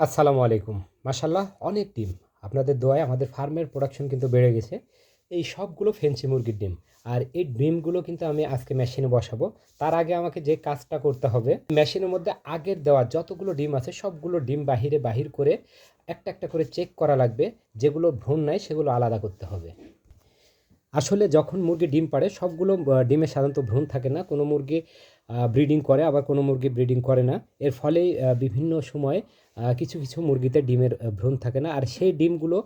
আসসালামু আলাইকুম। মাশাল্লাহ অনেক ডিম। আপনাদের দোয়ায় আমাদের ফার্মের প্রোডাকশন কিন্তু বেড়ে গেছে। এই সবগুলো ফেন্সি মুরগির ডিম। আর এই ডিমগুলো কিন্তু আমি আজকে মেশিনে বসাবো। তার আগে আমাকে যে কাজটা করতে হবে মেশিনের মধ্যে আগের দেওয়া যতগুলো ডিম আছে, সবগুলো ডিম বাহিরে বাহির করে একটা একটা করে চেক করা লাগবে। যেগুলো ভ্রূণ নাই, সেগুলো আলাদা করতে হবে। আসলে যখন মুরগি ডিম পাড়ে, সবগুলো ডিমে সাধারণত ভ্রূণ থাকে না। কোনো মুরগি ব্রিডিং করে, আবার কোনো মুরগি ব্রিডিং করে না। এর ফলে বিভিন্ন সময় কিছু কিছু মুরগিতে ডিমের ভ্রণ থাকে না। আর সেই ডিমগুলো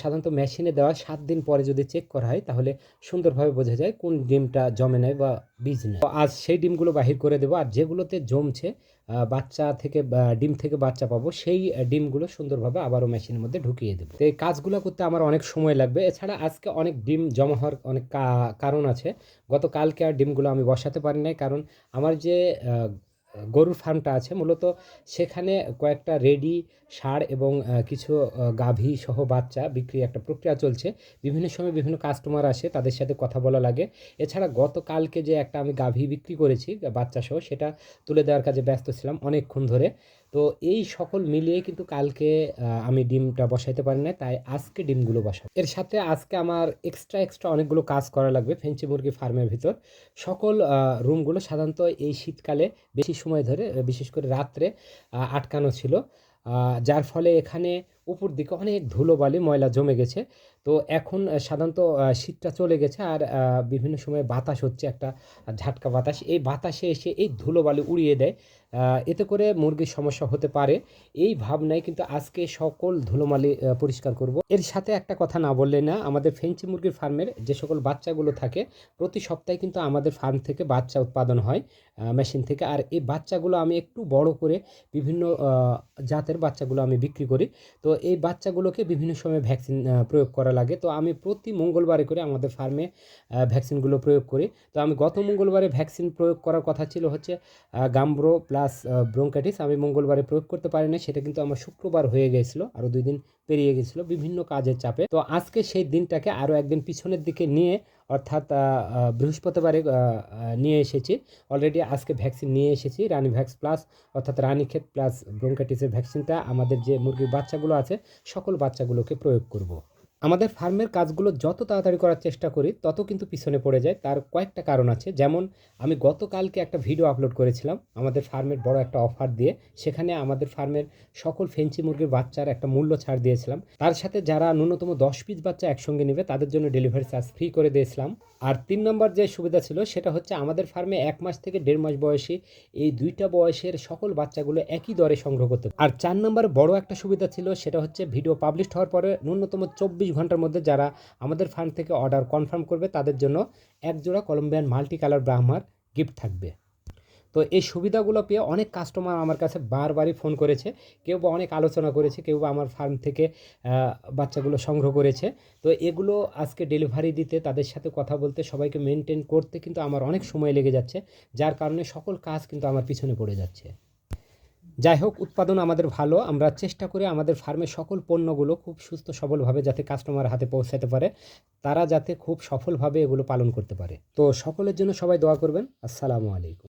সাধারণত মেশিনে দেওয়া, সাত দিন পরে যদি চেক করা হয়, তাহলে সুন্দরভাবে বোঝা যায় কোন ডিমটা জমে নেয় বা বীজ নেয় আজ সেই ডিমগুলো বাহির করে দেবো। আর যেগুলোতে জমছে বাচ্চা থেকে ডিম থেকে বাচ্চা পাবো, সেই ডিমগুলো সুন্দরভাবে আবারও মেশিনের মধ্যে ঢুকিয়ে দেবো। তো এই কাজগুলো করতে আমার অনেক সময় লাগবে। এছাড়া আজকে অনেক ডিম জমা হওয়ার অনেক কারণ আছে। গতকালকে আর ডিমগুলো আমি বসাতে পারি নাই। কারণ আমার যে গরুর ফার্মটা আছে। মূলত সেখানে কয়েকটা রেডি সার এবং কিছু গাভী সহ বাচ্চা বিক্রি একটা প্রক্রিয়া চলছে। বিভিন্ন সময় বিভিন্ন কাস্টমার আসে, তাদের সাথে কথা বলা লাগে। এছাড়া গতকালকে যে একটা আমি গাভী বিক্রি করেছি, বাচ্চা সহ, সেটা তুলে দেওয়ার কাজে ব্যস্ত ছিলাম অনেকক্ষণ ধরে। তো এই সকল মিলিয়ে কিন্তু কালকে আমি ডিমটা বসাইতে পারি না তাই আজকে ডিমগুলো বসাবো। এর সাথে আজকে আমার এক্সট্রা এক্সট্রা অনেকগুলো কাজ করা লাগবে ফেঞ্চি মুরগি ফার্মের ভিতর। সকল রুমগুলো সাধারণত এই শীতকালে বেশি সময় ধরে বিশেষ করে রাত্রে আটকানো ছিল। যার ফলে এখানে উপর দিকে অনেক ধুলোবালি, ময়লা জমে গেছে। তো এখন সাধারণত শীতটা চলে গেছে আর বিভিন্ন সময় বাতাস হচ্ছে, একটা ঝাটকা বাতাস। এই বাতাসে এসে এই ধুলোবালি উড়িয়ে দেয়। এতে করে মুরগির সমস্যা হতে পারে। এই ভাবনায় কিন্তু আজকে সকল ধুলোমালি পরিষ্কার করব। এর সাথে একটা কথা না বললে না, আমাদের ফেঞ্চি মুরগির ফার্মের যে সকল বাচ্চাগুলো থাকে, প্রতি সপ্তাহে কিন্তু আমাদের ফার্ম থেকে বাচ্চা উৎপাদন হয় মেশিন থেকে। আর এই বাচ্চাগুলো আমি একটু বড় করে বিভিন্ন জাতের বাচ্চাগুলো আমি বিক্রি করি। তো এই বাচ্চাগুলোকে বিভিন্ন সময় ভ্যাকসিন প্রয়োগ করা লাগে। তো আমি প্রতি মঙ্গলবারে করে আমাদের ফার্মে ভ্যাকসিনগুলো প্রয়োগ করি। তো আমি গত মঙ্গলবারে ভ্যাকসিন প্রয়োগ করার কথা ছিল হচ্ছে গাম্ব্রো প্লাস ব্রোঙ্কাইটিস আমি মঙ্গলবারে প্রয়োগ করতে পারি না সেটা কিন্তু আমার শুক্রবার হয়ে গেছিল আরও দুই দিন পেরিয়ে গেছিল বিভিন্ন কাজের চাপে তো আজকে সেই দিনটাকে আরও একদিন পিছনের দিকে নিয়ে, অর্থাৎ বৃহস্পতিবারে নিয়ে এসেছি অলরেডি আজকে ভ্যাকসিন নিয়ে এসেছি রানী ভ্যাক্স প্লাস অর্থাৎ রানীক্ষেত প্লাস ব্রোঙ্কাইটিসের ভ্যাকসিনটা আমাদের যে মুরগির বাচ্চাগুলো আছে, সকল বাচ্চাগুলোকে প্রয়োগ করব। আমাদের ফার্মের কাজগুলো যত তাড়াতাড়ি করার চেষ্টা করি, তত কিন্তু পিছনে পড়ে যায়। তার কয়েকটা কারণ আছে। যেমন, আমি গতকালকে একটা ভিডিও আপলোড করেছিলাম আমাদের ফার্মের বড় একটা অফার দিয়ে। সেখানে আমাদের ফার্মের সকল ফেন্সি মুরগির বাচ্চার একটা মূল্য ছাড় দিয়েছিলাম। তার সাথে যারা ন্যূনতম দশ পিস বাচ্চা একসঙ্গে নেবে, তাদের জন্য ডেলিভারি চার্জ ফ্রি করে দিয়েছিলাম। আর তিন নম্বর যে সুবিধা ছিল, সেটা হচ্ছে আমাদের ফার্মে এক মাস থেকে দেড় মাস বয়সী এই দুইটা বয়সের সকল বাচ্চাগুলো একই দরে সংগ্রহ করতে। আর চার নম্বর বড় একটা সুবিধা ছিল, সেটা হচ্ছে ভিডিও পাবলিশ হওয়ার পরে ন্যূনতম চব্বিশ ঘণ্টার মধ্যে যারা আমাদের ফান্ড থেকে অর্ডার কনফার্ম করবে, তাদের জন্য এক জোড়া কলম্বিয়ান মাল্টি কালার ব্রাহ্মার গিফট থাকবে। তো এই সুবিধাগুলো পেয়ে অনেক কাস্টমার আমার কাছে বারবারই ফোন করেছে, কেউ বা অনেক আলোচনা করেছে, কেউ বা আমার ফার্ম থেকে বাচ্চাগুলো সংগ্রহ করেছে। তো এগুলো আজকে ডেলিভারি দিতে, তাদের সাথে কথা বলতে, সবাইকে মেনটেন করতে কিন্তু আমার অনেক সময় লেগে যাচ্ছে, যার কারণে সকল কাজ কিন্তু আমার পিছনে পড়ে যাচ্ছে। যাই হোক উৎপাদন আমাদের ভালো। আমরা চেষ্টা করি আমাদের ফার্মে সকল পণ্যগুলো খুব সুস্থ সবলভাবে যাতে কাস্টমার হাতে পৌঁছাতে পারে, তারা যাতে খুব সফলভাবে এগুলো পালন করতে পারে। তো সকলের জন্য সবাই দোয়া করবেন। আসসালামু আলাইকুম।